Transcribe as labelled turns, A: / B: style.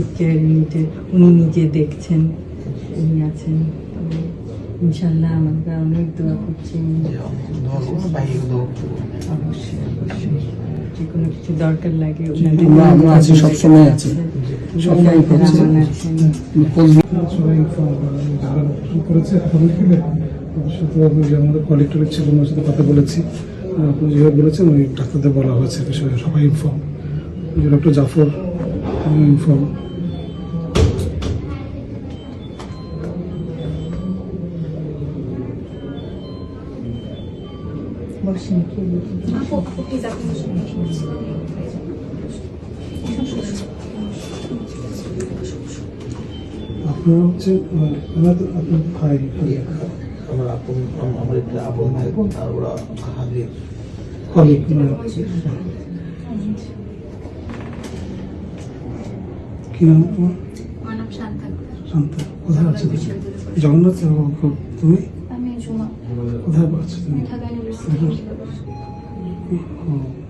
A: Care ইউনিটে উনি নিজে দেখছেন উনি আছেন। ইনশাল্লাহ আমরা অনেক দোয়া করছি অবশ্যই অবশ্যই। যে কোনো কিছু দরকার লাগে ওনাদের
B: আমরা- আমরা আছি, সবসময় আছি।
A: আছে।
B: সবসময়
A: ওনাদের
B: করছি।
C: সবাই আমাদের কলেক্টরের ছিল ওনার সাথে কথা বলেছি। আপনি যেভাবে বলেছেন ওই ডাক্তারদের বলা হয়েছে বিষয়ে সবাই ইনফর্ম ডক্টর জাফর
D: প্লিজ আপনি
C: আপনারা হচ্ছে আপনার ভাই
E: আমার আপন আমার একটা আপন ভাই আর ওরা হাজির
C: কলিগ কি নাম? তোমার
D: আমার নাম শান্তা।
C: শান্ত কোথায় আছো তুমি? জগন্নাথ তুমি?
D: আমি ঝুমা
C: কোথায় আছো তুমি?
D: ঢাকা ইউনিভার্সিটি।
C: ও, ভালো।